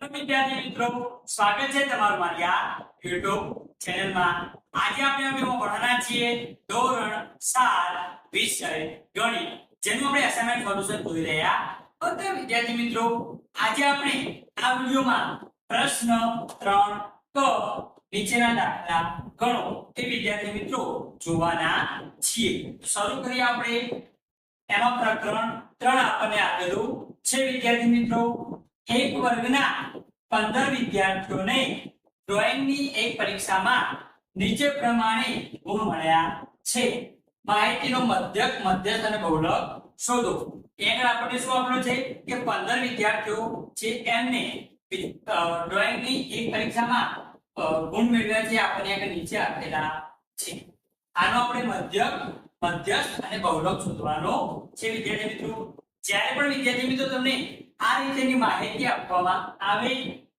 Hello વિદ્યાર્થી મિત્રો, સ્વાગત છે તમારું મારી આ YouTube ચેનલમાં. આજે આપણે અમે ભણવાના છીએ ધોરણ 7 વિષય ગણિત, જેનું આપણે અસાઇનમેન્ટ સોલ્યુશન જોઈ રહ્યા હતા. વિદ્યાર્થી મિત્રો, આજે આપણે આ વિડિયોમાં પ્રશ્ન 3 ક નીચેના દાખલા ગણો. તે વિદ્યાર્થી મિત્રો જોવાના છીએ. શરૂ કરીએ આપણે. એમાં પ્રકરણ 3 આપણને આપેલું છે વિદ્યાર્થી મિત્રો. એક વર્ગના પંદર વિદ્યાર્થીઓને ડ્રોઈંગની એક પરીક્ષામાં નીચે પ્રમાણે ગુણ મળ્યા છે. માહિતીનો મધ્યક, મધ્યસ્થ અને બહુલક શોધો. આગળ આપણને શું આપેલું છે? કે પંદર વિદ્યાર્થીઓ છે એમને ડ્રોઈંગની એક પરીક્ષામાં ગુણ મેળવ્યા છે, આપણને આગળ નીચે આપેલા છે. આનો આપણે મધ્યક, મધ્યસ્થ અને બહુલક શોધવાનો છે, વિદ્યાર્થી મિત્રો. જ્યારે પણ વિદ્યાર્થી મિત્રો તમને આ રીતેની માહિતી આપવામાં આવે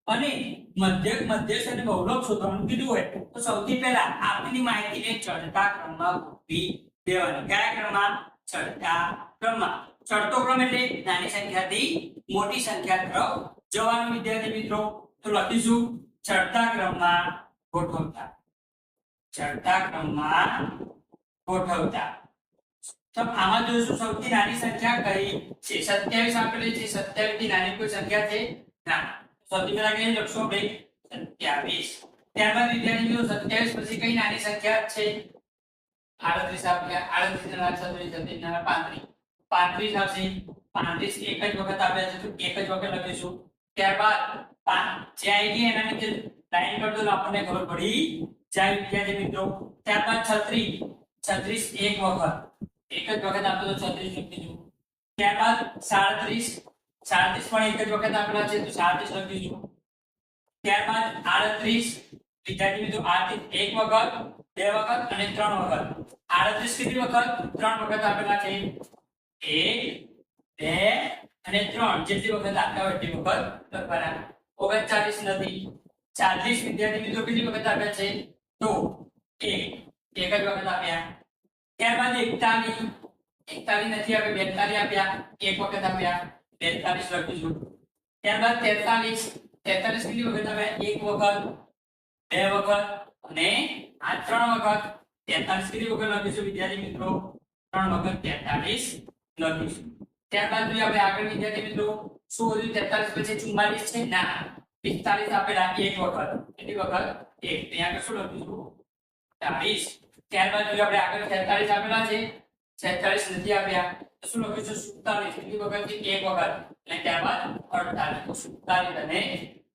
અને મધ્યક મધ્યસ્થ અને બહુલક શોધવાનું કીધું હોય, તો સૌથી પહેલા આપેલી માહિતીને ચડતા ક્રમમાં ગોઠવી દેવાની. કયા ક્રમમાં? ચડતા ક્રમમાં. ચડતો ક્રમ એટલે નાની સંખ્યાથી મોટી સંખ્યા તરફ જવાનું વિદ્યાર્થી મિત્રો. તો લખીશું, ચડતા ક્રમમાં ગોઠવતા. ચડતા ક્રમમાં ગોઠવતા. તો આમાં જોઈશું, સૌથી નાની સંખ્યા કઈ છે? સત્યાવીસ આપેલી છે. સત્યાવીસથી નાની કોઈ સંખ્યા છે? ના. સૌથી પહેલા વિદ્યાર્થી મિત્રો પછી કઈ સંખ્યા છે? આડત્રીસ આપ્યા આડત્રીસ ના છત્રીસ છત્રીસ ના પાંત્રીસ. પાંત્રીસ આવશે પાંત્રીસ એક જ વખત આપ્યા છે એક જ વખત લખીશું. ત્યારબાદ જે કરજો આપણને ખબર પડી જાય વિદ્યાર્થી મિત્રો. ત્યારબાદ છત્રીસ. છત્રીસ એક વખત. એક જ વખત આપો તો છત્રીસ લખીશું. ત્યારબાદ સાડત્રીસ. સાડત્રીસ પણ એક જ વખત આપેલા છે, તો સાડત્રીસ ત્યાર ત્યારબાદ આડત્રીસ, વિદ્યાર્થી મિત્રો આડત્રીસ એક વખત, બે વખત અને ત્રણ વખત. આડત્રીસ કેટલી વખત? ત્રણ વખત આપેલા છે. એક, બે અને ત્રણ. જેટલી વખત આપ્યા હોય એટલી વખત લખવાના ઓગણચાલીસ નથી. ચાલીસ વિદ્યાર્થી મિત્રો કેટલી વખત આપ્યા છે? તો એક. એક જ વખત આપ્યા. ત્યારબાદ એકતાની એકતાની નથી, આપણે બેતાલીસ આપ્યા. એક વખત આપ્યા. બેતાલીસ લખીશું ત્યારબાદ તેતાલીસ તેતાલીસ કેટલી વખત આવે એક વખત, બે વખત અને આ ત્રણ વખત તેતાલીસ કેટલી વખત લખીશું વિદ્યાર્થી મિત્રો. ત્રણ વખત તેતાલીસ લખીશું ત્યારબાદ જોઈએ આપણે આગળ, વિદ્યાર્થી મિત્રો, શું વધ્યું? તેતાલીસ પછી ચુમ્માલીસ છે? ના. પિસ્તાલીસ આપેલા એક વખત. કેટલી વખત? એક. ત્યાં આગળ શું લખીશું ચાલીસ. ત્યારબાદ જોઈએ આપણે આગળ છેતાલીસ આપેલા છે? છેતાલીસ નથી આપ્યા. તો શું લખીશું સુડતાલીસ કેટલી વખત છે એક વખત અને ત્યારબાદ અડતાલીસ તો સુડતાલીસ અને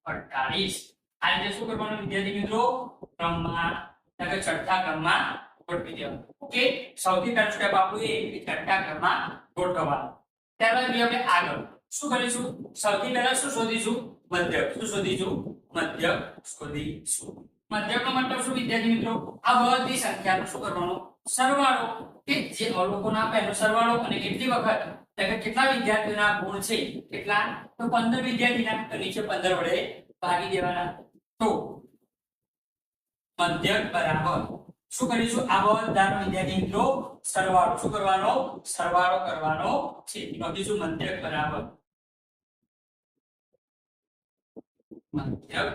અડતાલીસ આ રીતે શું કરવાનું વિદ્યાર્થી મિત્રો ક્રમમાં એટલે કે છઠ્ઠા ક્રમમાં ગોઠવી દેવાનું ઓકે સૌથી પહેલું સ્ટેપ આપણું એ કે છઠ્ઠા ક્રમમાં ગોઠવવાનું ત્યારબાદ જોઈએ આપણે આગળ શું કરીશું સૌથી પહેલા શું શોધીશું મધ્યક શું શોધીશું મધ્યક શોધીશું મધ્યકનો મતલબ શું વિદ્યાર્થી મિત્રો આ બધી સંખ્યાનો શું કરવાનો સરવાળો કે જે અવલોકન આપે સરવાળો અને કેટલી વખત? કેટલા વિદ્યાર્થીઓના ગુણ છે? કેટલા? તો પંદર વિદ્યાર્થીના નીચે પંદર વડે ભાગી દેવાના. તો મધ્યક બરાબર. શું કરીશું? આ બધા વિદ્યાર્થી મિત્રો સરવાળો શું કરવાનો? સરવાળો કરવાનો છે. લખીશું મધ્યક બરાબર. મધ્યક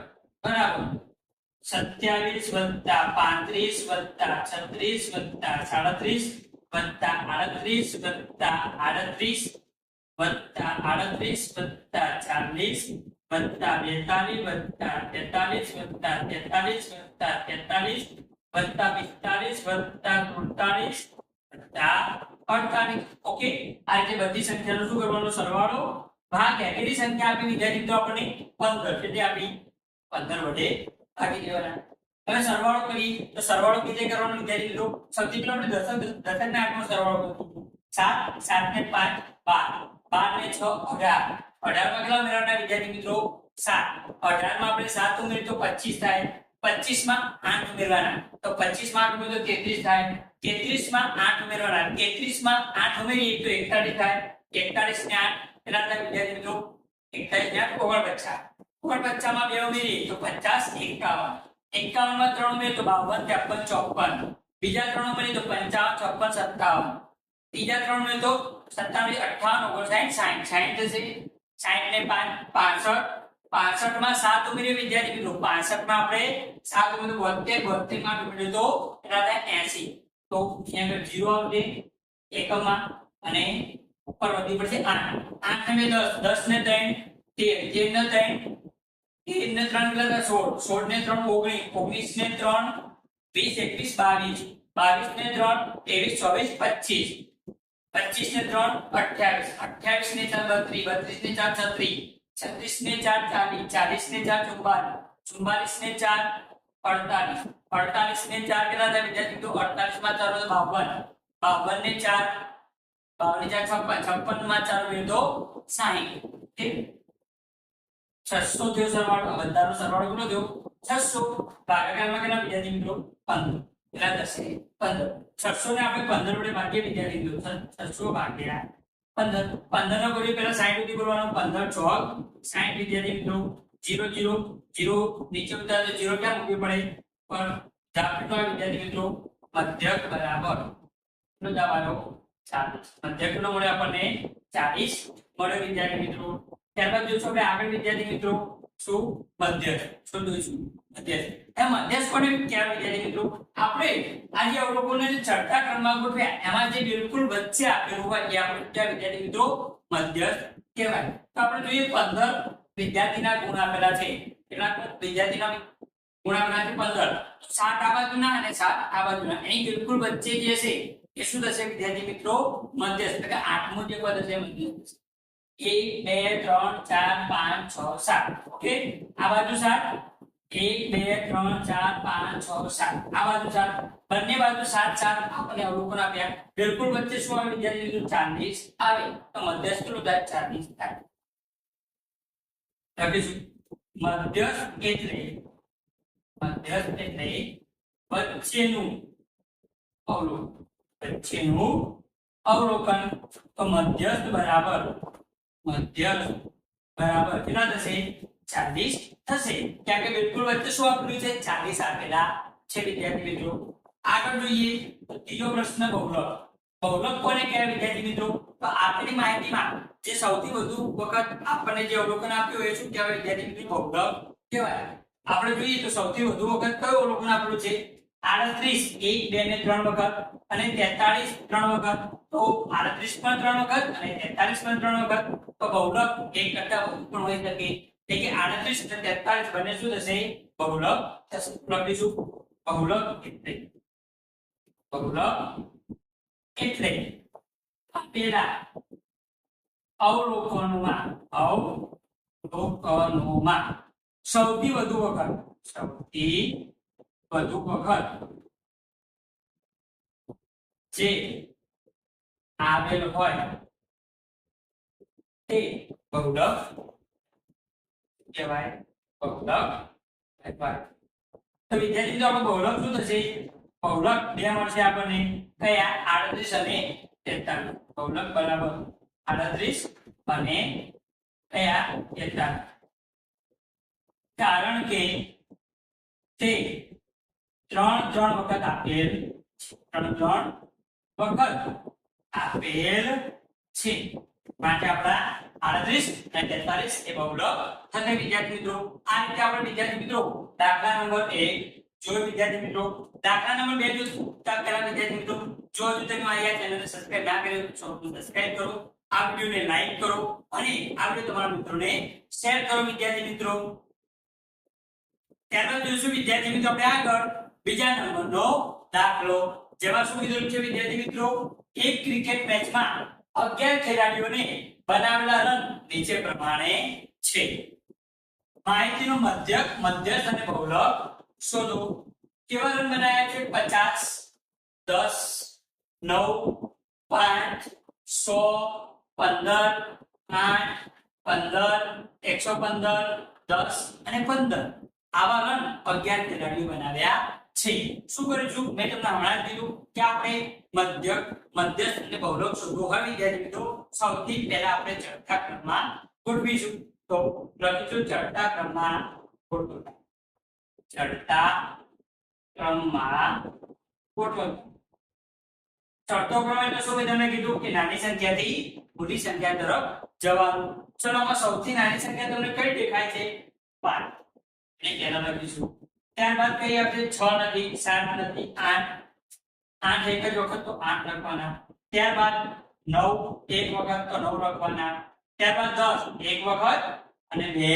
બરાબર. સત્યાવીસ વત્તા પાંત્રીસ વત્તા છત્રીસ વત્તા સાડત્રીસ વત્તા આડત્રીસ વત્તા આડત્રીસ વત્તા આડત્રીસ વત્તા ચાલીસ વત્તા બેતાલીસ વત્તા તેતાલીસ વત્તા તેતાલીસ વત્તા તેતાલીસ વત્તા પિસ્તાલીસ વત્તા સુડતાલીસ વત્તા અડતાલીસ. ઓકે, આ રીતે બધી સંખ્યાનો શું કરવાનો? સરવાળો? ભાગ્યા કેટલી સંખ્યા આપી વિદ્યાર્થી તો આપણને પંદર કેટલી આપી પંદર વડે ભાગી દેવાના હવે સરવાળો કરી, તો સરવાળો કેવી રીતે કરવાનો વિદ્યાર્થી મિત્રો સૌથી પહેલા આપણે દશક દશક ને આઠનો સરવાળો કરીશું સાત સાત ને પાંચ, બાર. બાર ને છ, અઢાર. અઢારમાં કેટલા ઉમેરવાના વિદ્યાર્થી મિત્રો? સાત. અઢારમાં આપણે સાત ઉમેરીએ તો પચીસ થાય. પચીસમાં આઠ ઉમેરવાના. તો પચીસમાં આઠ ઉમેરીએ તો તેત્રીસ થાય. તેત્રીસમાં આઠ ઉમેરવાના. તેત્રીસમાં આઠ ઉમેરીએ તો એકતાલીસ થાય. એકતાલીસ ને આઠ. કેટલા થાય વિદ્યાર્થી મિત્રો? એકતાલીસ ને આઠ, ઓગણપચાસ. ઓગણપચાસમાં બે ઉમેરી તો પચાસ એકાવન. એકાવનમાં ત્રણ ઉમેરી તો બાવન, ત્રેપન, ચોપન. બીજા ત્રણ ઉમેરી તો પંચાવન, છપ્પન, સત્તાવન. ત્રીજા ત્રણ ઉમેરી તો સત્તાવન અઠાવન ઓગણસાઠ સાઠ સાઠ જશે સાઠ ને પાસઠ પાસઠ. માં સાત ઉમેરીએ વિદ્યાર્થી મિત્રો. 65 માં આપણે 7 ઉમેરીએ 72 72 માં ઉમેરીએ તો કેટલા થાય એસી. તો અહીંયા આગળ 0 આવશે એકમમાં અને ઉપર વધી પડશે 8 8 ને દસ. દસ ને 3 13 13 ને 3 તેર ને ત્રણ કેટલા સોળ સોળ ને ત્રણ ઓગણીસ ઓગણીસ ને ત્રણ વીસ એકવીસ બાવીસ બાવીસ ને ત્રણ ત્રેવીસ ચોવીસ પચીસ પચીસ ને ત્રણ અઠ્યાવીસ અઠ્યાવીસ ને ચાર બત્રીસ બત્રીસ ને ચાર છત્રીસ છત્રીસ ને ચાર ચાલીસ ચાલીસ ને ચાર ચુમ્બાલીસ ચુમ્બાલીસ ને ચાર અડતાલીસ અડતાલીસ ને ચાર કેટલા થાય વિદ્યાર્થી તો અડતાલીસમાં ચાર હોય બાવન બાવન ને ચાર બાવન ને ચાર છપ્પન છપ્પનમાં ચાર હોય તો સાહીઠ ઠીક છસો થયો સરવાળો. બધાનો સરવાળો કેટલો થયો? છસો. ભાગાકારમાં કેટલા વિદ્યાર્થી મિત્રો? પંદર. કેટલા થશે? પંદર. છસો ને આપણે પંદર વડે ભાગીએ વિદ્યાર્થી મિત્રો. છસો ભાગ્યા. પંદર. પંદર નો કરીએ પેલા સાઈઠ સુધી બોલવાનો પંદર ચોક. સાઈઠ વિદ્યાર્થી મિત્રો. Zero zero zero. નીચે ઉતારે જીરો ક્યાં મૂકવી પડે? પણ જાપટો વિદ્યાર્થી મિત્રો. મધ્યક બરાબર. જવાબ આવ્યો? ચાલીસ. મધ્યક નો મળે આપણને ચાલીસ. મળે વિદ્યાર્થી મિત્રો. ત્યારબાદ જોઈશું આપણે આગળ વિદ્યાર્થી મિત્રો, શું મધ્ય શું જોઈશું? વિદ્યાર્થી મિત્રો? આપણે બિલકુલ વચ્ચે વિદ્યાર્થી આપણે જોઈએ પંદર વિદ્યાર્થીના ગુણ છે. કેટલા વિદ્યાર્થીના ગુણ છે? પંદર. સાત આ બાજુના અને સાત આ બાજુના. એની બિલકુલ વચ્ચે જે છે એ શું થશે વિદ્યાર્થી મિત્રો? મધ્યસ્થ. એટલે આઠમું જે પદ મધ્યસ્થ. એક, બે, ત્રણ, ચાર, પાંચ, છ, સાત. ઓકે આ બાજુ સાત. એક, બે, ત્રણ, ચાર, પાંચ, છ, સાત. આ બાજુ સાત. બંને બાજુ સાત સાત આપણને અવલોકન આપ્યા બિલકુલ વચ્ચે શું આવે? વિદ્યાર્થી મિત્રો? ચાલીસ આવે. તો મધ્યસ્થનું થાય ચાલીસ થાય. લખીશું મધ્યસ્થ એટલે મધ્યસ્થ એટલે વચ્ચેનું અવલોકન. વચ્ચેનું અવલોકન. તો મધ્યસ્થ બરાબર કેટલા થશે? ચાલીસ કે બિલકુલ વચ્ચે છે? ચાલીસ આપેલા છે, વિદ્યાર્થી આગળ જોઈએ ત્રીજો પ્રશ્ન બહુલક. બહુલક કોને કહેવાય, વિદ્યાર્થી તો આપેલી માહિતીમાં જે સૌથી વધુ વખત આપણને જે અવલોકન આપ્યું હોય એ શું કહેવાય વિદ્યાર્થી મિત્રો બહુલક કહેવાય. આપણે જોઈએ તો સૌથી વધુ વખત કયું અવલોકન આપેલું છે? આડત્રીસ, એક, બે ને ત્રણ વખત અને તેતાલીસ ત્રણ વખત. તો આડત્રીસ પણ ત્રણ વખત અને તેતાલીસ પણ ત્રણ વખત. તો બહુલક એક કરતા પણ હોઈ શકે. એટલે કે આડત્રીસ અને તેતાલીસ બંને શું થશે? બહુલક થશે. લખીશું બહુલક એટલે બહુલક એટલે આપેલા અવલોકનોમાં અવલોકનોમાં સૌથી વધુ વખત, સૌથી વધુ વખત જે આવેલ હોય તે બહુલક કહેવાય બહુલક તો વિદ્યાર્થી મિત્રો, આપણે બહુલક શું થશે? બહુલક બે મળશે આપણને. કયા? આડત્રીસ અને તેતાલીસ. બહુલક બરાબર આડત્રીસ અને કયા? તેતાલીસ. કારણ કે તે ત્રણ ત્રણ વખત આપેલ, ત્રણ ત્રણ વખત આપેલ છે. માટે આપણા આડત્રીસ અને તેતાલીસ એ બહુલક થશે વિદ્યાર્થી મિત્રો. આ રીતે આપણે વિદ્યાર્થી મિત્રો દાખલા નંબર એક જોયો વિદ્યાર્થી મિત્રો. દાખલા નંબર બે જો પહેલા વિદ્યાર્થી મિત્રો, જો હજુ તમે આ ચેનલને સબસ્ક્રાઇબ ના કર્યો તો સબસ્ક્રાઇબ કરો. આ વિડીયોને લાઈક કરો અને આ વીડિયો તમારા મિત્રોને શેર કરો વિદ્યાર્થી મિત્રો. ત્યારબાદ જોઈશું વિદ્યાર્થી મિત્રો આપણે આગળ. બીજા નંબરનો દાખલો, જેમાં શું કીધું છે, વિદ્યાર્થી મિત્રો? એક ક્રિકેટ મેચમાં 11 ખેલાડીઓને બનાવેલા રન નીચે પ્રમાણે છે. માહિતીનો મધ્યક, મધ્યસ્થ અને બહુલક શોધો. કેવા રન બનાવ્યા છે? 50 10 9 5 100 15 8 15 115 અને 15 આવા રન 11 ખેલાડીઓ બનાવ્યા છે. શું કરીશું મેં તમને હમણાં કીધું કે આપણે મધ્યક મધ્યસ્થ અને બહુલક શોધવો હોય વિદ્યાર્થી મિત્રો. સૌથી પહેલા આપણે ચડતા ક્રમમાં ગોઠવીશું. તો લખીશું ચડતા ક્રમમાં ગોઠવો ચડતા ક્રમમાં ગોઠવો ચડતો ક્રમ એટલે શું મેં તમને કીધું કે નાની સંખ્યાથી મોટી સંખ્યા તરફ જવાનું. ચલો સૌથી નાની સંખ્યા તમને કઈ દેખાય છે? પાંચ એટલે પહેલા લખીશું. ત્યારબાદ કહીએ આપણે છ નથી, સાત નથી, આઠ. આઠ એક જ વખત તો આઠ લખવાના. ત્યારબાદ નવ એક વખત તો નવ લખવાના. ત્યારબાદ દસ એક વખત અને બે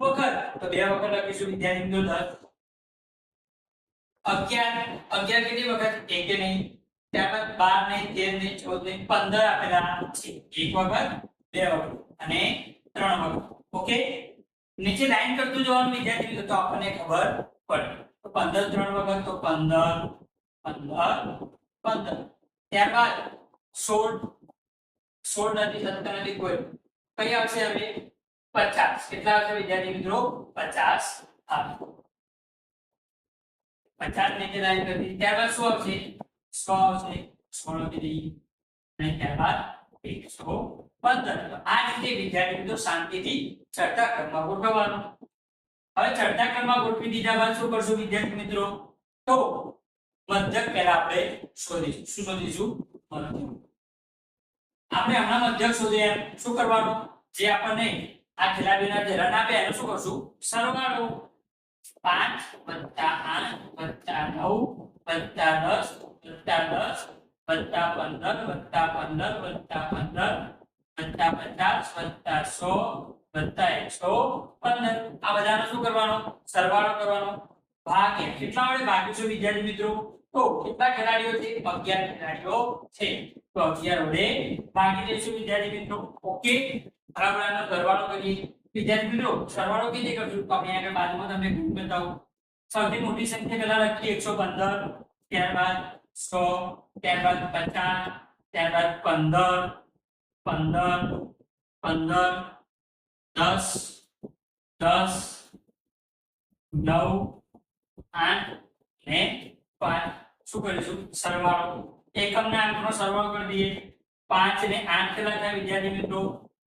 વખત. તો બે વખત લખીશું, વિદ્યાર્થી મિત્રો, દસ. અગિયાર અગિયાર કેટલી વખત? એક નહીં. ત્યારબાદ બાર નહીં તેર નહીં ચૌદ નહીં પંદર આપેલા. છે એક વખત, બે વખત અને ત્રણ વખત. ઓકે? નીચે લાઈન કરતું જવાનું વિદ્યાર્થી તો આપણને ખબર પડે તો પંદર ત્રણ વખત તો પંદર પંદર પંદર ત્યારબાદ સોળ સોળ નથી સત્તર નથી કોઈ કઈ આવશે હવે પચાસ કેટલા આવશે વિદ્યાર્થી મિત્રો પચાસ આવે પચાસ નીચે લાઈન કરી દીધી. ત્યારબાદ શું આવશે સો આવશે સોળ આપી દઈએ અને ત્યારબાદ એકસો પંદર તો આ રીતે વિદ્યાર્થી મિત્રો શાંતિથી ચડતા ક્રમમાં ગોઠવવાનું હવે ચડતા ક્રમમાં ગોઠવી દીધા બાદ શું કરશું વિદ્યાર્થી મિત્રો? તો મધ્યક પહેલા આપણે શોધીશું. શું શોધીશું? મધ્યક આપણે હમણાં મધ્યક શોધીએ. શું કરવાનું? જે આપણને આ ખેલાડીના જે રન આપે, એનો શું કરશું? સરવાળો. પાંચ વત્તા આઠ વત્તા નવ વત્તા દસ વત્તા દસ વત્તા પચાસ વત્તા સો, વત્તા એકસો. પંદર આ બધાનો શું કરવાનો? સરવાળો કરવાનો. ભાગ્યા કેટલા વડે ભાગીશું વિદ્યાર્થી મિત્રો? તો કેટલા ખેલાડીઓ છે? અગિયાર ખેલાડીઓ છે. તો અગિયાર વડે ભાગી દઈશું વિદ્યાર્થી મિત્રો. ઓકે બરાબર સરવાળો કરીએ. વિદ્યાર્થી મિત્રો, સરવાળો કેવી રીતે કરશું? તો આપણે આગળ બાજુમાં તમને ગુણ બતાવું. સૌથી મોટી સંખ્યા પહેલા એકસો પંદર, ત્યારબાદ સો, ત્યારબાદ પચાસ, ત્યારબાદ પંદર પંદર પંદર, દસ દસ, નવ, આઠ પાંચ. શું કરીશું? સરવાળો. એકમના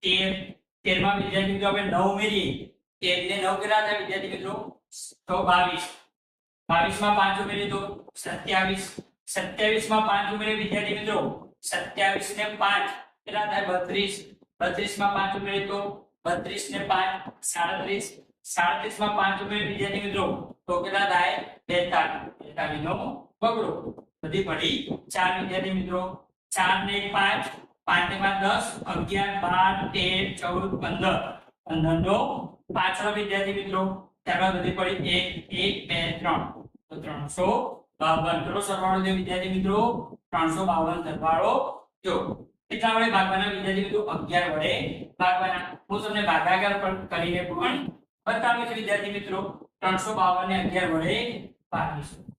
તેર. તેરમાં વિદ્યાર્થી મિત્રો આપણે નવ ઉમેરીએ. તેર નવ કેટલા થાય વિદ્યાર્થી મિત્રો? તો બાવીસ. બાવીસમાં પાંચ ઉમેરીએ તો સત્યાવીસ. સત્યાવીસમાં પાંચ ઉમેરીએ વિદ્યાર્થી મિત્રો? સત્યાવીસ ને પાંચ. કેટલા થાય બત્રીસ. બત્રીસમાં પાંચ ઉમેરીએ તો બત્રીસ ને પાંચ, સાડત્રીસ. સાડત્રીસમાં પાંચ ઉમેરીએ વિદ્યાર્થી મિત્રો, તો કેટલા થાય? બેતાલીસ. બેતાલીસ નો બગડો. બધી પડી. ચાર વિદ્યાર્થી મિત્રો ચાર ને પાંચ પાંચ ને પાંચ દસ, અગિયાર, બાર, તેર, ચૌદ, પંદર. પંદર નો પાછળ વિદ્યાર્થી મિત્રો, ત્યારબાદ બધી પડી એક એક, બે, ત્રણ. તો ત્રણસો બાવન. કરો સરવાળો છે વિદ્યાર્થી મિત્રો. ત્રણસો બાવન સરવાળો જો. કેટલા વડે ભાગવાના વિદ્યાર્થી મિત્રો અગિયાર વડે ભાગવાના હું તમને ભાગાકાર પણ કરીને પણ બતાવીશ, વિદ્યાર્થી મિત્રો, ત્રણસો બાવન ને અગિયાર વડે ભાગીશું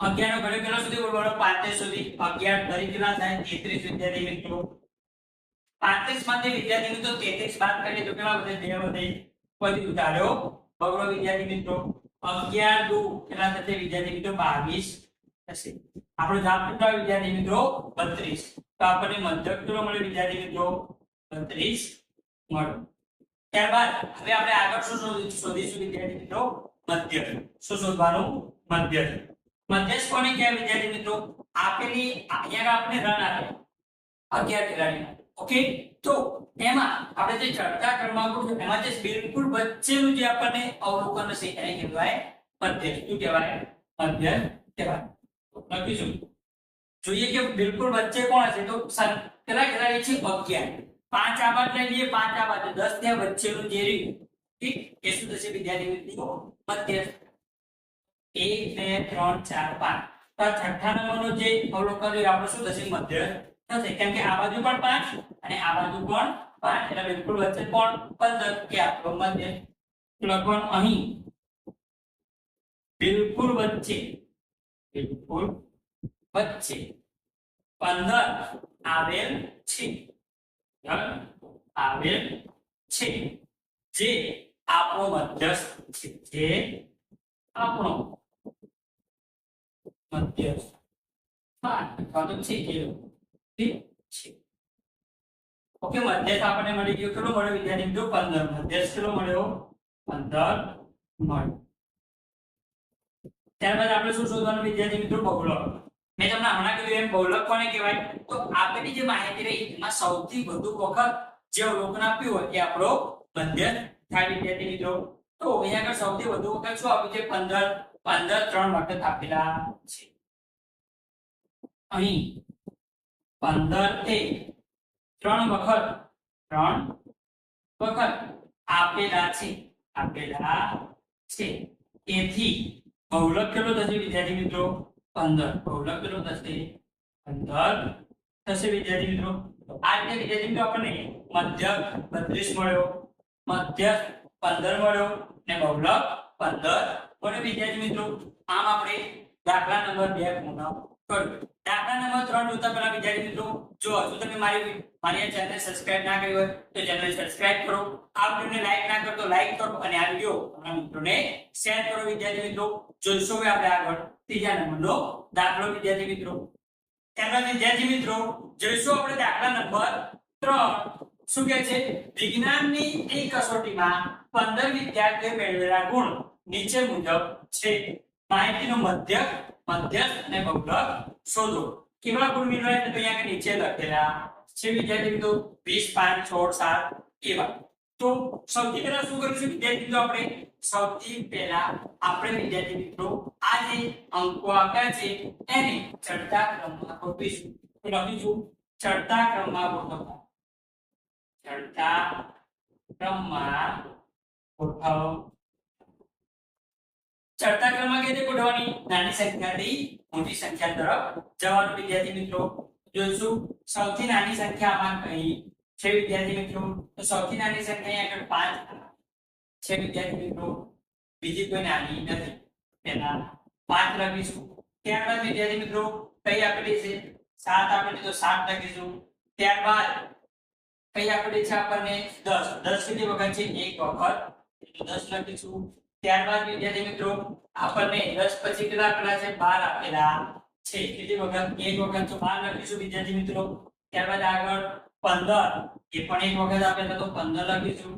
અગિયાર નો ઘડો કેટલો સુધી બોલવાનો પાંત્રીસ સુધી. અગિયાર દરી કેટલા થાય? તેત્રીસ, વિદ્યાર્થી મિત્રો. પાંત્રીસમાંથી વિદ્યાર્થી મિત્રો તેત્રીસ બાદ કરીએ તો કેટલા વધે? બે વધે. પછી ઉતાર્યો. બગડો વિદ્યાર્થી મિત્રો. અગિયાર દુ કેટલા થશે? વિદ્યાર્થી મિત્રો, બાવીસ. આપણો જવાબ કેટલો વિદ્યાર્થી મિત્રો બત્રીસ. તો આપણને મધ્યક કેટલો મળ્યો વિદ્યાર્થી મિત્રો બત્રીસ મળ્યો ત્યારબાદ હવે આપણે આગળ શું શોધીશું વિદ્યાર્થી મિત્રો? મધ્યક. શું શોધવાનું? મધ્યક. મધ્યસ્થ કોને કહેવાય વિદ્યાર્થી મિત્રો? આપેલી, અહીંયા આપણે રન આપે અગિયાર ખેલાડી ઓકે? તો એમાં આપણે જે ચડતા ક્રમાંકો છે, એમાં જે બિલકુલ વચ્ચેનું જે આપણને અવલોકન છે, એને કહેવાય મધ્યસ્થ. શું કહેવાય? મધ્યસ્થ કહેવાય. લખીશું જોઈએ કે બિલકુલ વચ્ચે કોણ હશે? તો કેટલા ખેલાડી છે અગિયાર પાંચ આ બાદ લઈ લઈએ, પાંચ આ બાદ દસ ત્યાં વચ્ચેનું જે રહ્યું, ઠીક? એ શું થશે વિદ્યાર્થી મિત્રો? મધ્યસ્થ એક, બે, ત્રણ, ચાર, પાંચ. તો આ છઠ્ઠા નંબરનો જે અવલોકન આપણે શું થશે? મધ્ય થશે. કેમ આ બાજુ પણ પાંચ અને આ બાજુ પણ પાંચ. એટલે બિલકુલ વચ્ચે કોણ? પંદર. આપણો મધ્ય લખવાનું અહીં. બિલકુલ વચ્ચે. બિલકુલ વચ્ચે. પંદર આવેલ છે? આવેલ છે. જે આપણો મધ્યસ્થ છે. જે આપણો મધ્યસ્થ હા અથવા તો છે. ઠીક છે. ઓકે, મધ્યસ્થ આપણને મળી ગયો. કેટલો મળ્યો વિદ્યાર્થી મિત્રો? પંદર. મધ્યસ્થ કેટલો મળ્યો? પંદર મળ્યો. ત્યારબાદ આપણે શું શોધવાનું વિદ્યાર્થી મિત્રો? બહુલક. મેં તમને હમણાં કીધું એમ બહુલક કોને કહેવાય? તો આપેલી જે માહિતી રહી, એમાં સૌથી વધુ વખત જે અવલોકન આપ્યું હોય એ આપણો બંધન થાય વિદ્યાર્થી મિત્રો. તો અહીંયા આગળ સૌથી વધુ વખત શું આપ્યું છે? પંદર. પંદર ત્રણ વખત આપેલા છે. અહીં પંદર એ ત્રણ વખત ત્રણ વખત આપેલા છે. આપેલા છે. એથી બહુલક કેટલો થશે વિદ્યાર્થી મિત્રો? પંદર. બહુલક કેટલો થશે? પંદર થશે વિદ્યાર્થી મિત્રો. આ રીતે વિદ્યાર્થી મિત્રો આપણને મધ્યક બત્રીસ મળ્યો, મધ્યક પંદર મળ્યો ને બહુલક પંદર મળ્યો વિદ્યાર્થી મિત્રો. આમ આપણે દાખલા નંબર બે પૂર્ણ કર્યો. દાખલા નંબર ત્રણ જોતા પહેલા વિદ્યાર્થી મિત્રો, જો હજુ તમે મારી મારી ચેનલ સબસ્ક્રાઇબ ના કરી હોય, તો ચેનલ સબસ્ક્રાઇબ કરો. આ વિડિયોને લાઈક ના કરો તો લાઈક કરો અને આ વીડિયો તમારા મિત્રોને શેર કરો વિદ્યાર્થી મિત્રો. જોઈશું હવે આપણે આગળ ત્રીજા નંબરનો દાખલો વિદ્યાર્થી મિત્રો. ત્યારબાદ વિદ્યાર્થી મિત્રો, જોઈશું આપણે દાખલા નંબર ત્રણ. શું કહે છે? વિજ્ઞાનની એક કસોટીમાં પંદર વિદ્યાર્થીઓએ મેળવેલા ગુણ નીચે મુજબ છે. માહિતીનો મધ્યક, મધ્યસ્થ અને બહુલક શોધો. કેવા ગુણ મેળવ્યા? તો અહીંયા નીચે લખેલા છે વિદ્યાર્થી મિત્રો. 20 5 6 7 એવા. તો સૌથી પહેલા શું કરીશું વિદ્યાર્થી મિત્રો, આપણે સૌથી પહેલા આપણે વિદ્યાર્થી મિત્રો આ જે અંકો આપ્યા છે, એને ચડતા ક્રમમાં ગોઠવીશું. તો લખીશું ચડતા ક્રમમાં ગોઠવતા. ચડતા ક્રમમાં ગોઠવો. ચડતા ક્રમમાં કેવી રીતે ગોઠવવાની? નાની સંખ્યાથી મોટી સંખ્યા તરફ જવાનું. વિદ્યાર્થી મિત્રો, જોઈશું. સૌથી નાની સંખ્યા આમાં કઈ છે વિદ્યાર્થી મિત્રો, તો સૌથી નાની સંખ્યા આગળ 5 છે વિદ્યાર્થી મિત્રો, બીજી કોઈ નાની નથી. પહેલા 5 લખીશું. ત્યારબાદ વિદ્યાર્થી મિત્રો, કઈ આપેલી છે? 7 આપેલી તો 7 લખીશું. ત્યારબાદ કઈ આપેલી છે આપણને? 10 10 કેટલી વખત છે? એક વખત. 10 લખીશું. ત્યારબાદ વિદ્યાર્થી મિત્રો, આપણને 10 પછી કેટલા આપેલા છે? 12 આપેલા છે. કેટલી વખત? એક વખત તો 12 લખીશું વિદ્યાર્થી મિત્રો. ત્યારબાદ આગળ 15 એ પણ એક વખત આપેલા તો 15 લખીશું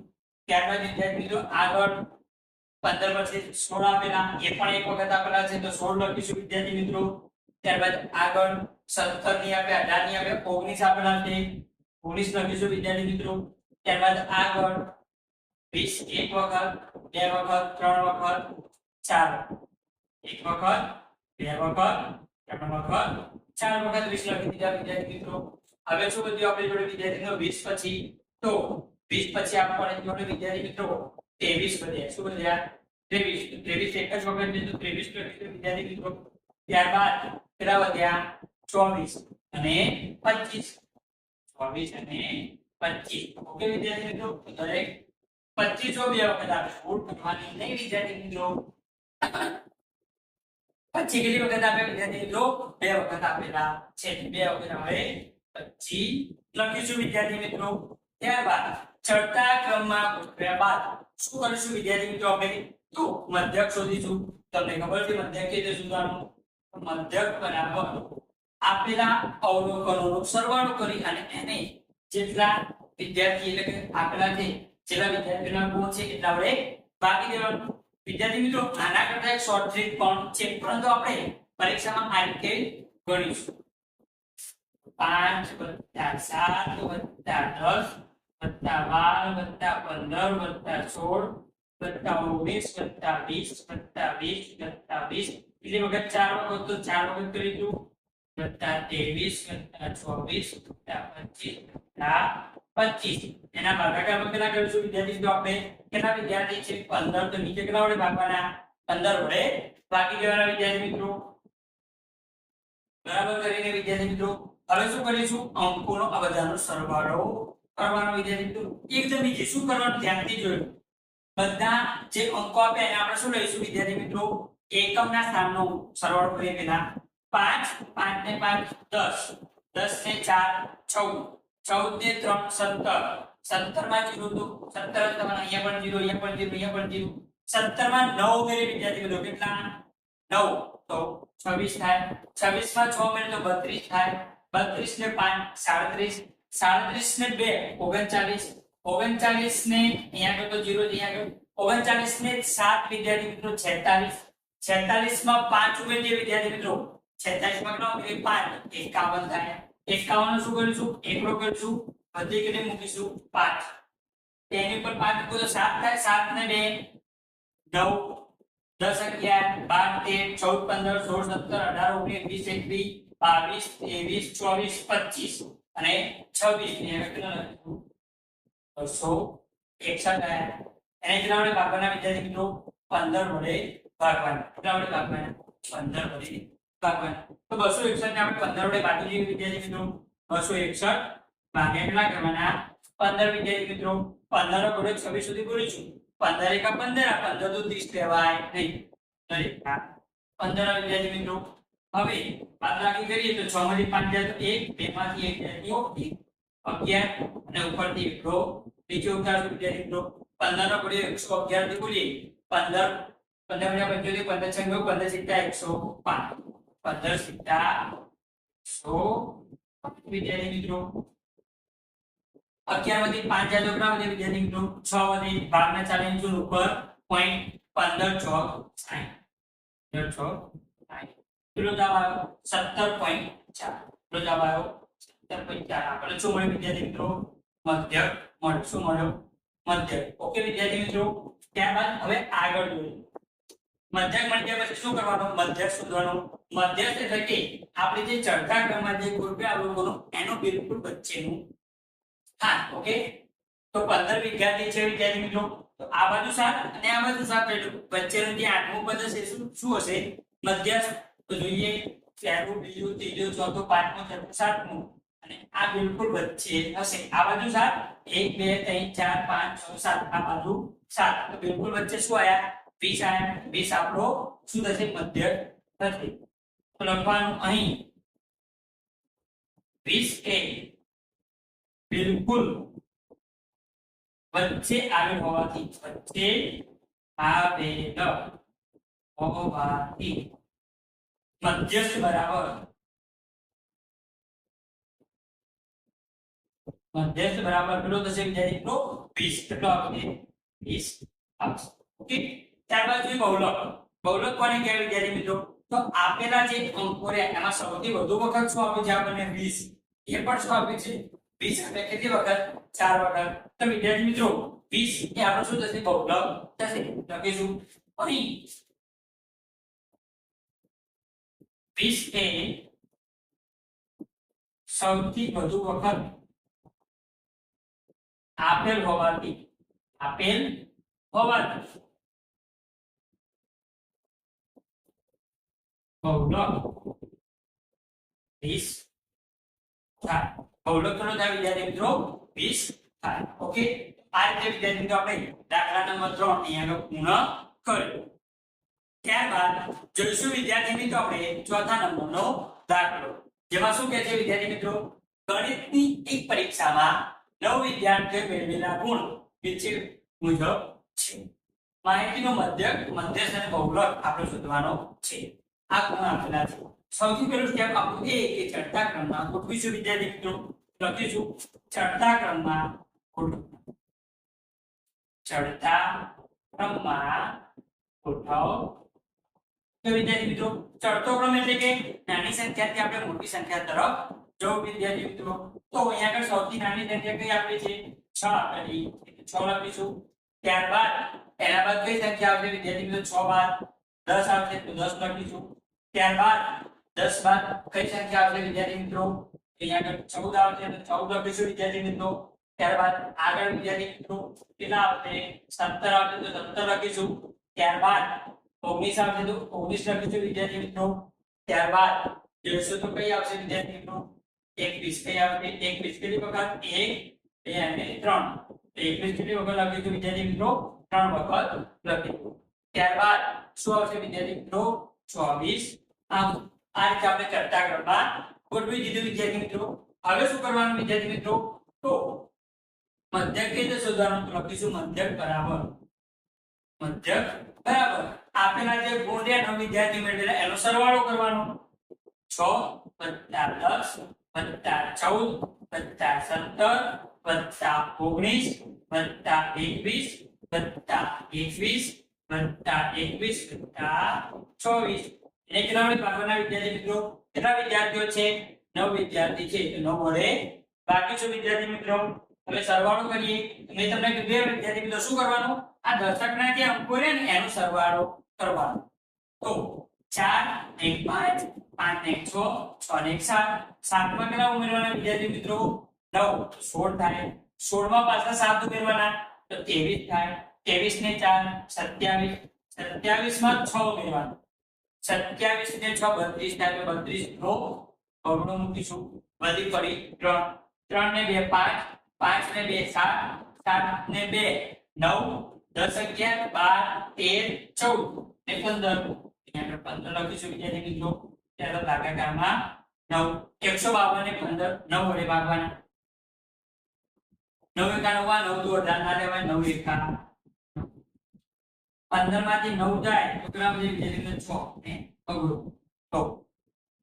ત્યારબાદ વિદ્યાર્થી મિત્રો, આગળ 15 પછી 16 આપેલા, એ પણ એક વખત આપેલા છે, તો 16 લખીશું વિદ્યાર્થી મિત્રો. ત્યારબાદ આગળ 17 ની આપે 18 ની આપે 19 આપેલા છે. 19 લખીશું વિદ્યાર્થી મિત્રો. ત્યારબાદ આગળ 20 એક વખત, બે વખત, ત્રણ વખત, ચાર એક વખત, બે વખત, ત્રણ વખત, ચાર વખત 20 લખી દીધા વિદ્યાર્થી મિત્રો. હવે શું બધું આપણે જોડે વિદ્યાર્થી મિત્રો 20 પછી, તો 20 પછી આપણે જોડે વિદ્યાર્થી મિત્રો 23 વધ્યા શું વધ્યા 23 23 એક જ વખત લીધું 23 લખીશું વિદ્યાર્થી મિત્રો ત્યારબાદ કેટલા વધ્યા? 24 અને 25 24 અને 25 ઓકે વિદ્યાર્થી મિત્રો? તો દરેક 25 બે વખત આપણે ફૂલ કરવાની. નહીં વિદ્યાર્થી મિત્રો? પછી કેટલી વખત આપણે વિદ્યાર્થી મિત્રો? બે વખત આપેલા છે. બે વખત આપણે પછી લખીશું વિદ્યાર્થી મિત્રો. ત્યારબાદ ચડતા ક્રમમાં ગોઠવ્યા બાદ શું કરીશું વિદ્યાર્થી મિત્રો આપણે? તો મધ્યક શોધીશું તમને ખબર છે મધ્યક કે શોધવાનું? મધ્યક બરાબર આપેલા અવલોકનોનો સરવાળો કરી અને એને જેટલા વિદ્યાર્થી એટલે કે આપેલા છે, જેટલા વિદ્યાર્થીઓના ગુણ છે, એટલા વડે ભાગી દેવાનું. વિદ્યાર્થી મિત્રો, આના કરતા એક શોર્ટ ટ્રીક પણ છે. પરંતુ આપણે પરીક્ષામાં આ રીતે ગણીશું. પાંચ વત્તા સાત વત્તા દસ વત્તા બાર વત્તા પંદર વત્તા સોળ વત્તા ઓગણીસ વત્તા વીસ વત્તા વીસ વત્તા વીસ. બીજી વખત ચાર વખત તો ચાર વખત કરીશું વત્તા ત્રેવીસ વત્તા ચોવીસ વત્તા પચીસ વત્તા પચીસ. એના ભાગાકાર કેટલા કરીશું વિદ્યાર્થી તો આપણે? કેટલા વિદ્યાર્થી છે? પંદર. તો નીચે કેટલા વડે ભાગવાના? પંદર વડે બાકી દેવાના વિદ્યાર્થી મિત્રો. બરાબર કરીને વિદ્યાર્થી મિત્રો હવે શું કરીશું અંકોનો આ બધાનો સરવાળો કરવાનો વિદ્યાર્થી મિત્રો. એકદમ બીજી શું કરવાનું? ધ્યાનથી જોયું. બધા જે અંકો આપ્યા એને આપણે શું લઈશું વિદ્યાર્થી મિત્રો? એકમના સ્થાનનો સરવાળો કરીએ પહેલા. 5 5 ને 5 10 10 ને ચાર, ચૌદ. ચૌદ ને ત્રણ, સત્તર. સત્તરમાં 0 તો સત્તર તમારે. અહીંયા પણ જીરો, અહીંયા પણ 0 અહીંયા પણ જીરો. સત્તરમાં નવ ઉમેરે વિદ્યાર્થી મિત્રો. કેટલા? નવ. તો છવ્વીસ થાય. છવ્વીસમાં છ ઉમેરે તો બત્રીસ થાય. બત્રીસ ને પાંચ, સાડત્રીસ સાડત્રીસ ને બે, ઓગણચાલીસ ઓગણચાલીસ ને અહીંયા ગયો તો જીરો અહીંયા ગયો ઓગણચાલીસ ને સાત વિદ્યાર્થી મિત્રો, છેતાલીસ. છેતાલીસમાં પાંચ ઉમેરીએ વિદ્યાર્થી મિત્રો છેતાલીસમાં કેટલા ઉમેરીએ પાંચ. એકાવન થાય. એકાવન શું કરીશું એકડો કરીશું બધી કેટલી મૂકીશું પાંચ. તેની ઉપર પાંચ મૂકો તો સાત થાય. સાત ને બે, નવ, દસ અગિયાર, બાર, તેર, ચૌદ, પંદર, સોળ, સત્તર, અઢાર, ઓગણીસ, વીસ, એકવીસ બાવીસ, ત્રેવીસ, ચોવીસ, પચીસ અને છવ્વીસ ને? બસો એકસઠ એને કેટલા વડે ભાગવાના વિદ્યાર્થી મિત્રો? પંદર વડે ભાગવાના. કેટલા વડે ભાગવાના? પંદર વડે ભાગવાના. તો બસો એકસઠ ને આપણે પંદર વડે ભાગી દઈએ વિદ્યાર્થી મિત્રો. બસો એકસઠ ભાગ્યા કેટલા કરવાના? પંદર વિદ્યાર્થી મિત્રો. પંદર વડે છવ્વીસ સુધી બોલીશું પંદર એકા પંદર પંદર તો ત્રીસ કહેવાય. નહીં. પંદર વિદ્યાર્થી મિત્રો. હવે બાદબાકી કરીએ તો છ માંથી પાંચ જાય તો એક બે માંથી 1 જાય તો એક અગિયાર અને ઉપરથી એકડો નીચે ઉતાર વિદ્યાર્થી મિત્રો પંદર નો ઘોડીઓ એકસો અગિયારથી બોલીએ પંદર પંદર ગુણ્યા પંચોતેર, પંદર છંગો પંદર સિત્તા એકસો પાંચ. પંદર સિત્તા એકસો પાંચ વિદ્યાર્થી મિત્રો અગિયારમાંથી પાંચ જાય તો વધે વિદ્યાર્થી મિત્રો છ વધે ભાગના ચાલે ઇંચ ઉપર પોઈન્ટ પંદર ચોક સાઠ પંદર ચોક સાઠ વિદ્યાર્થી આપણે જે ચડતા ક્રમમાં જે ગ્રુપે અવલોકનો એનું બિલકુલ વચ્ચેનું હા ઓકે? તો પંદર વિદ્યાર્થી છે વિદ્યાર્થી તો આ બાજુ સાત અને આ બાજુ સાત એટલે વચ્ચેનું જે આઠમું પદ શું શું હશે? મધ્યસ્થ તો જોઈએ પહેલું બીજું, ત્રીજું, ચોથું, પાંચમું, છઠ્ઠું, સાતમું. અને આ બિલકુલ વચ્ચે હશે. આ બાજુ સાત, એક, બે, ત્રણ, ચાર, પાંચ, છ, સાત. આ બાજુ સાત. તો બિલકુલ વચ્ચે શું આયા? વીસ આયા. વીસ આપણો શું થશે? મધ્ય થશે. તો લખવાનું અહીં. વીસ એ બિલકુલ વચ્ચે આવેલ હોવાથી, વચ્ચે આવેલ હોવાથી. મધ્યસ્થ બરાબર. મધ્યસ્થ બરાબર કેટલો થશે વિદ્યાર્થી મિત્રો 20 કેટલો આવશે 20 આવશે ઓકે ત્યારબાદ જોઈએ બહુલક. બહુલક કોને કહેવાય વિદ્યાર્થી મિત્રો? તો આપેલા જે અંકો રે એમાં સૌથી વધુ વખત શું આપ્યું છે આપણને? 20 એ પણ શું આપે છે? 20 આપણે કેટલી વખત? ચાર વખત. તો વિદ્યાર્થી મિત્રો 20 એ આપણો શું થશે? બહુલક થશે. લખીશું અહીં 20 એ સૌથી વધુ વખત આપેલ હોવાથી આપેલ હોવાથી. બહુલક. વીસ થાય. બહુલક કેટલો થાય ઓકે આ રીતે વિદ્યાર્થી આપણે દાખલા નંબર ત્રણ અહીંયા પૂર્ણ કર્યો. સૌથી પહેલું સ્ટેપ આપણું એ કે ચડતા ક્રમમાં ગોઠવીશું વિદ્યાર્થી મિત્રો. લખીશું. ચડતા ક્રમમાં ગોઠવો. ચડતા ક્રમમાં ગોઠવો. તો વિદ્યાર્થી મિત્રો, ચડતો ક્રમ એટલે કે નાની સંખ્યાથી આપણે મોટી સંખ્યા તરફ જવું વિદ્યાર્થી મિત્રો. તો અહીંયા આગળ સૌથી નાની સંખ્યા કઈ આપી છે? છ આપેલી. છ લખીશું. ત્યારબાદ, એના બાદ કઈ સંખ્યા આવશે વિદ્યાર્થી મિત્રો? છ બાદ દસ આવશે, તો દસ લખીશું. ત્યારબાદ, દસ બાદ કઈ સંખ્યા આવશે વિદ્યાર્થી મિત્રો? અહીંયા આગળ ચૌદ આવશે, તો ચૌદ લખીશું વિદ્યાર્થી મિત્રો. ત્યારબાદ, આગળ વિદ્યાર્થી મિત્રો, કેટલા આવશે? સત્તર આવશે, તો સત્તર લખીશું. ત્યારબાદ ઓગણીસ આવશે તો ઓગણીસ લખીશું વિદ્યાર્થી મિત્રો ત્યારબાદ દેડસો તો કઈ આવશે વિદ્યાર્થી મિત્રો એકવીસ કઈ આવશે? એકવીસ કેટલી વખત? એક, બે અને ત્રણ. એકવીસ કેટલી વખત લખીશું વિદ્યાર્થી મિત્રો ત્રણ વખત લખીશું ત્યારબાદ શું આવશે વિદ્યાર્થી મિત્રો ચોવીસ. આમ આ રીતે આપણે ચર્ચા ક્રમમાં ગોઠવી દીધું વિદ્યાર્થી મિત્રો હવે શું કરવાનું વિદ્યાર્થી મિત્રો તો મધ્યક કઈ રીતે શોધવાનું? લખીશું મધ્યક બરાબર. મધ્યક બરાબર. આપેલા જે ગુણ નવ વિદ્યાર્થી મેળવેલા, એનો સરવાળો કરવાનો. છ વત્તા દસ વત્તા ચૌદ સત્તર વત્તા ઓગણીસ વત્તા એકવીસ વત્તા એકવીસ વત્તા એકવીસ વત્તા ચોવીસ. એને કેટલા ભાગવાના વિદ્યાર્થી મિત્રો? કેટલા વિદ્યાર્થીઓ છે? નવ વિદ્યાર્થી છે તો નવ વડે બાકી છો વિદ્યાર્થી મિત્રો. હવે સરવાળો કરીએ. મેં તમને બે વિદ્યાર્થી મિત્રો, શું કરવાનું? આ દશકના જે અંકો રહે ને, એનો સરવાળો કરવાનો. તો ચાર, એક, પાંચ પાંચ ને એક, છ છ ને એક, સાત. સાતમાં કેટલા ઉમેરવાના વિદ્યાર્થી મિત્રો? નવ. સોળ થાય. સોળમાં પાછા સાત ઉમેરવાના. તો ત્રેવીસ થાય. ત્રેવીસ ને ચાર, સત્યાવીસ. સત્યાવીસમાં છ ઉમેરવાના. સત્યાવીસ ને છ, બત્રીસ થાય. બત્રીસ, નો અવળો મૂકીશું. બધી પડી ત્રણ. ત્રણ ને બે, પાંચ. પાંચ ને બે, સાત. સાત ને બે, નવ. દસ અગિયાર બાર તેર ચૌદ ને પંદર આપણે પંદર લખીશું વિદ્યાર્થી મિત્રો ત્યારે ભાગાકારમાં નવ એકસો બાવન ને પંદર નવ વડે ભાગવાના નવ એકા નવ નવ તો અઢાર ના લેવાય નવ એકા પંદરમાંથી નવ જાય તો બધી વિદ્યાર્થી છ ને અઘરું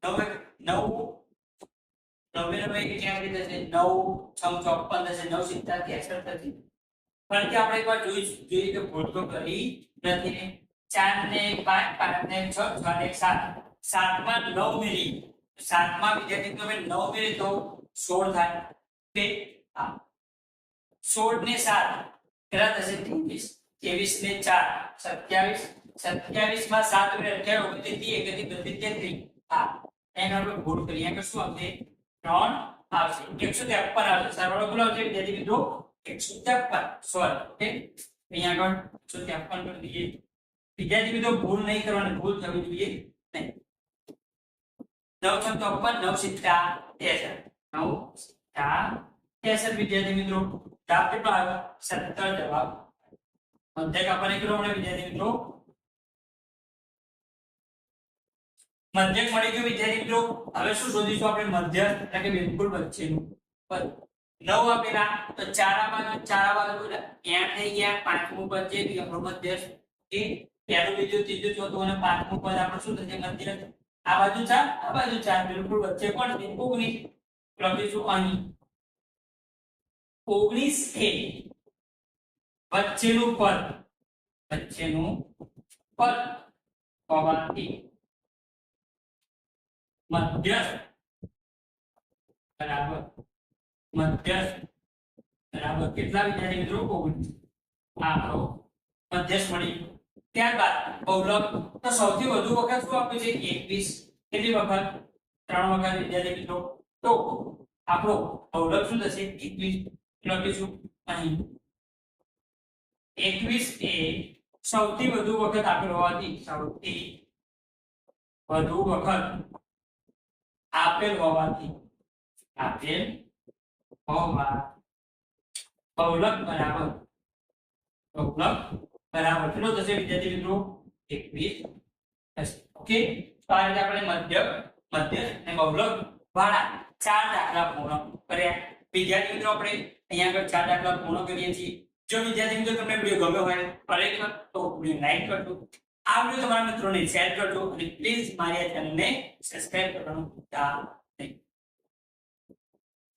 નવ નવ નવે નવે કેવી રીતે થશે નવ છ ચોપન થશે નવ સિત્તેર ત્રેસઠ થશે કે આપણે એકવાર જોઈ જોઈએ કે ભૂલ તો કરી નથી ચાર ને પાંચ પાંચ ને છ છ ને સાત. સાતમાં નવ મિલી. સાતમાં વિદ્યાર્થી તમે નવ મિલી તો સોળ થાય. તે સોળ ને સાત. કેટલા થશે? ત્રેવીસ. ત્રેવીસ ને ચાર. સત્યાવીસ. સત્યાવીસમાં સાત અને અઠ્યાવીસ ઓગણત્રીસ ત્રીસ એકત્રીસ બત્રીસ તેત્રીસ હા. એને આપણે ભૂલ કરીએ આગળ શું આપણે ત્રણ આવશે. એકસો ત્રેપન આવશે? સરવાળો કેટલો આવશે વિદ્યાર્થી મિત્રો. એકસો ત્રેપન સોરી અહીંયા આગળ એકસો ત્રેપન કરી દઈએ. વિદ્યાર્થી મિત્રો, ભૂલ નહીં કરવાની, ભૂલ થવી જોઈએ નહીં. નવ છ ચોપન, નવ સિત્તા ત્રેસઠ નવ સિત્તા ત્રેસઠ વિદ્યાર્થી મિત્રો. જવાબ કેટલો આવ્યો? સત્તર જવાબ. મધ્યક આપણને કેટલો મળે વિદ્યાર્થી મિત્રો? મધ્યક મળી ગયું વિદ્યાર્થી મિત્રો. હવે શું શોધીશું આપણે? મધ્ય એટલે કે બિલકુલ વચ્ચેનું. પદ નવ આપેલા, તો ચાર બાજુ ચાર બાજુ એટલે થઈ ગયા, પાંચમું પદ છે એ આપણું મધ્ય ઓકે પહેલું, બીજું, ત્રીજું, ચોથું અને પાંચમું પદ આપણું શું થશે? મધ્ય આ બાજુ ચાર, આ બાજુ ચાર, બિલકુલ વચ્ચે પણ છે? ઓગણીસ. લખીશું અહીં. ઓગણીસ એ વચ્ચેનું પદ. વચ્ચેનું પદ. હોવાથી મધ્યસ્થ. બરાબર. મધ્યસ્થ બરાબર કેટલા વિદ્યાર્થી મિત્રો આપણો મધ્યસ્થ ત્યારબાદ બહુલક સૌથી વધુ વખત શું આપ્યું છે? એકવીસ. કેટલી વખત? ત્રણ વખત, વિદ્યાર્થી મિત્રો. તો આપણો બહુલક શું થશે? એકવીસ. લખીશું અહીં. એકવીસ એ સૌથી વધુ વખત આપેલ હોવાથી સૌથી વધુ વખત આપેલ હોવાથી, આપેલ બહુલક બરાબર બહુલક બરાબર કેટલો થશે વિદ્યાર્થી મિત્રો એકવીસ થશે ઓકે તો આ રીતે આપણે મધ્ય મધ્ય અને બહુલક વાળા ચાર દાખલા પૂર્ણ કર્યા વિદ્યાર્થી મિત્રો આપણે અહીંયા આગળ ચાર દાખલા પૂર્ણ કરીએ છીએ જો વિદ્યાર્થી મિત્રો તમને વીડિયો ગમ્યો હોય ખરેખર તો વીડિયો લાઈક કરજો આ વીડિયો તમારા મિત્રોને શેર કરજો અને પ્લીઝ મારી આ ચેનલને સબસ્ક્રાઇબ કરવાનું ભૂલતા નહીં